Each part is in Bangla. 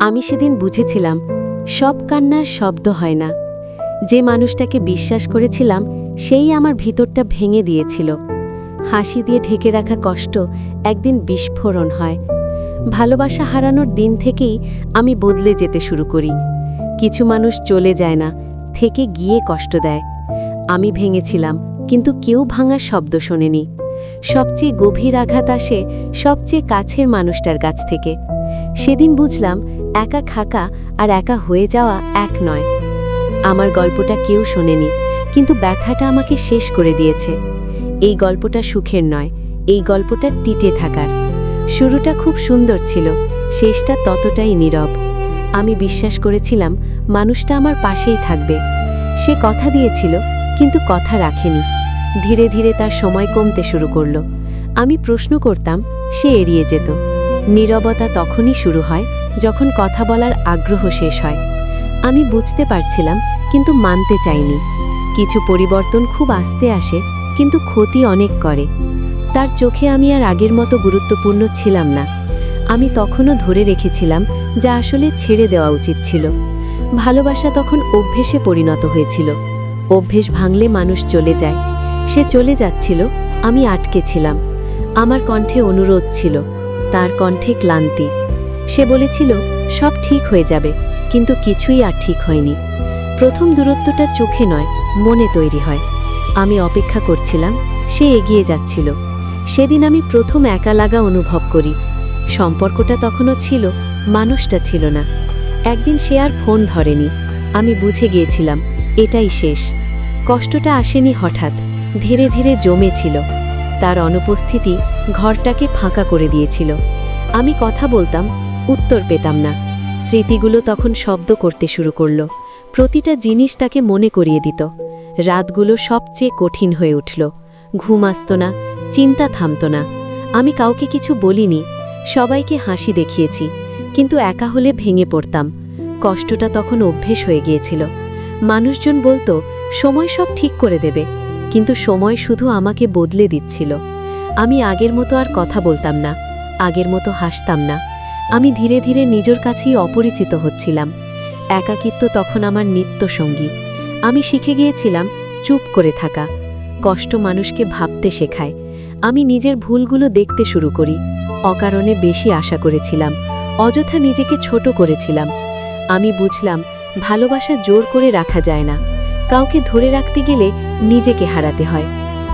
আমি সেদিন বুঝেছিলাম, সব কান্নার শব্দ হয় না। যে মানুষটাকে বিশ্বাস করেছিলাম, সেই আমার ভিতরটা ভেঙে দিয়েছিল। হাসি দিয়ে ঢেকে রাখা কষ্ট একদিন বিস্ফোরণ হয়। ভালোবাসা হারানোর দিন থেকেই আমি বদলে যেতে শুরু করি। কিছু মানুষ চলে যায় না, থেকে গিয়ে কষ্ট দেয়। আমি ভেঙেছিলাম, কিন্তু কেউ ভাঙার শব্দ শোনেনি। সবচেয়ে গভীর আঘাত আসে সবচেয়ে কাছের মানুষটার কাছ থেকে। সেদিন বুঝলাম একা খাকা আর একা হয়ে যাওয়া এক নয়। আমার গল্পটা কেউ শোনেনি, কিন্তু ব্যথাটা আমাকে শেষ করে দিয়েছে। এই গল্পটা সুখের নয়, এই গল্পটা টিটে থাকার। শুরুটা খুব সুন্দর ছিল, শেষটা ততটাই নীরব। আমি বিশ্বাস করেছিলাম মানুষটা আমার পাশেই থাকবে। সে কথা দিয়েছিল, কিন্তু কথা রাখেনি। ধীরে ধীরে তার সময় কমতে শুরু করল। আমি প্রশ্ন করতাম, সে এড়িয়ে যেত। নীরবতা তখনই শুরু হয় যখন কথা বলার আগ্রহ শেষ হয়। আমি বুঝতে পারছিলাম, কিন্তু মানতে চাইনি। কিছু পরিবর্তন খুব আস্তে আসে, কিন্তু ক্ষতি অনেক করে। তার চোখে আমি আর আগের মতো গুরুত্বপূর্ণ ছিলাম না। আমি তখনও ধরে রেখেছিলাম, যা আসলে ছেড়ে দেওয়া উচিত ছিল। ভালোবাসা তখন অভ্যেসে পরিণত হয়েছিল। অভ্যেস ভাঙলে মানুষ চলে যায়। সে চলে যাচ্ছিল, আমি আটকে ছিলাম। আমার কণ্ঠে অনুরোধ ছিল। তার কণ্ঠে ক্লান্তি। সে বলেছিল, সব ঠিক হয়ে যাবে, কিন্তু কিছুই আর ঠিক হয়নি। প্রথম দূরত্বটা চোখে নয়, মনে তৈরি হয়। আমি অপেক্ষা করছিলাম, সে এগিয়ে যাচ্ছিল। সেদিন আমি প্রথম একা লাগা অনুভব করি। সম্পর্কটা তখনও ছিল, মানুষটা ছিল না। একদিন সে আর ফোন ধরেনি। আমি বুঝে গিয়েছিলাম, এটাই শেষ। কষ্টটা আসেনি হঠাৎ, ধীরে ধীরে জমেছিল। তার অনুপস্থিতি ঘরটাকে ফাঁকা করে দিয়েছিল। আমি কথা বলতাম উত্তর পেতাম না। স্মৃতিগুলো তখন শব্দ করতে শুরু করল। প্রতিটা জিনিস তাকে মনে করিয়ে দিত। রাতগুলো সবচেয়ে কঠিন হয়ে উঠল। ঘুম আসত না, চিন্তা থামত না। আমি কাউকে কিছু বলিনি, সবাইকে হাসি দেখিয়েছি, কিন্তু একা হলে ভেঙে পড়তাম। কষ্টটা তখন অভ্যেস হয়ে গিয়েছিল। মানুষজন বলতো, সময় সব ঠিক করে দেবে, কিন্তু সময় শুধু আমাকে বদলে দিচ্ছিল। আমি আগের মতো আর কথা বলতাম না, আগের মতো হাসতাম না। আমি ধীরে ধীরে নিজের কাছেই অপরিচিত হচ্ছিলাম। একাকিত্ব তখন আমার নিত্য সঙ্গী আমি শিখে গিয়েছিলাম চুপ করে থাকা। কষ্ট মানুষকে ভাবতে শেখায়। আমি নিজের ভুলগুলো দেখতে শুরু করি। অকারণে বেশি আশা করেছিলাম। অযথা নিজেকে ছোট করেছিলাম। আমি বুঝলাম, ভালোবাসা জোর করে রাখা যায় না। কাউকে ধরে রাখতে গেলে নিজেকে হারাতে হয়।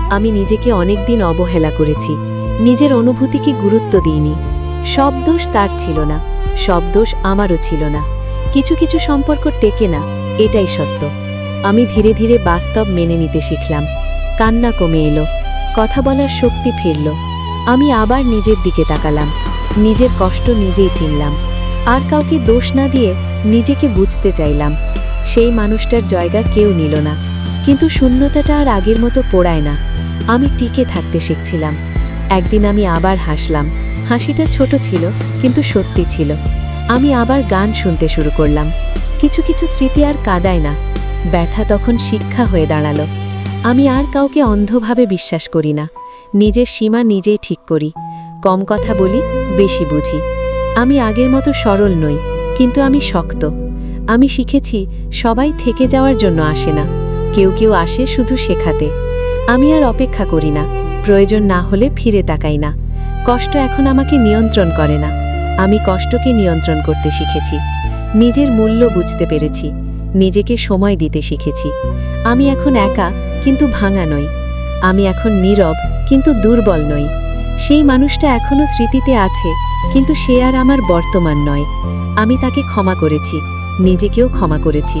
আমি নিজেকে অনেকদিন অবহেলা করেছি। নিজের অনুভূতিকে গুরুত্ব দিইনি। সব দোষ তার ছিল না, সব দোষ আমারও ছিল না। কিছু কিছু সম্পর্ক টেকে না, এটাই সত্য। আমি ধীরে ধীরে বাস্তব মেনে নিতে শিখলাম। কান্না কমে এলো, কথা বলার শক্তি ফিরল। আমি আবার নিজের দিকে তাকালাম, নিজের কষ্ট নিজেই চিনলাম। আর কাউকে দোষ না দিয়ে নিজেকে বুঝতে চাইলাম। সেই মানুষটার জায়গা কেউ নিল না, কিন্তু শূন্যতাটা আর আগের মতো পোড়ায় না। আমি টিকে থাকতে শিখছিলাম। একদিন আমি আবার হাসলাম হাসিটা ছোট ছিল, কিন্তু সত্যি ছিল। আমি আবার গান শুনতে শুরু করলাম। কিছু কিছু স্মৃতি আর কাদায় না। ব্যথা তখন শিক্ষা হয়ে দাঁড়াল। আমি আর কাউকে অন্ধভাবে বিশ্বাস করি না। নিজের সীমা নিজেই ঠিক করি। কম কথা বলি, বেশি বুঝি। আমি আগের মতো সরল নই, কিন্তু আমি শক্ত। আমি শিখেছি, সবাই থেকে যাওয়ার জন্য আসে না। কেউ কেউ আসে শুধু শেখাতে। আমি আর অপেক্ষা করি না। প্রয়োজন না হলে ফিরে তাকাই না। কষ্ট এখন আমাকে নিয়ন্ত্রণ করে না। আমি কষ্টকে নিয়ন্ত্রণ করতে শিখেছি। নিজের মূল্য বুঝতে পেরেছি। নিজেকে সময় দিতে শিখেছি। আমি এখন একা, কিন্তু ভাঙা নই। আমি এখন নীরব, কিন্তু দুর্বল নই। সেই মানুষটা এখনও স্মৃতিতে আছে, কিন্তু সে আর আমার বর্তমান নয়। আমি তাকে ক্ষমা করেছি। নিজেকেও ক্ষমা করেছি।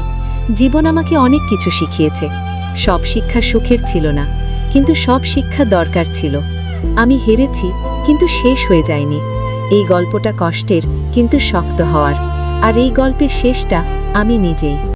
জীবন আমাকে অনেক কিছু শিখিয়েছে। সব শিক্ষা সুখের ছিল না, কিন্তু সব শিক্ষা দরকার ছিল। আমি হেরেছি কিন্তু শেষ হয়ে যায়নি। এই গল্পটা কষ্টের, কিন্তু শক্ত হওয়ার। আর এই গল্পের শেষটা আমি নিজেই।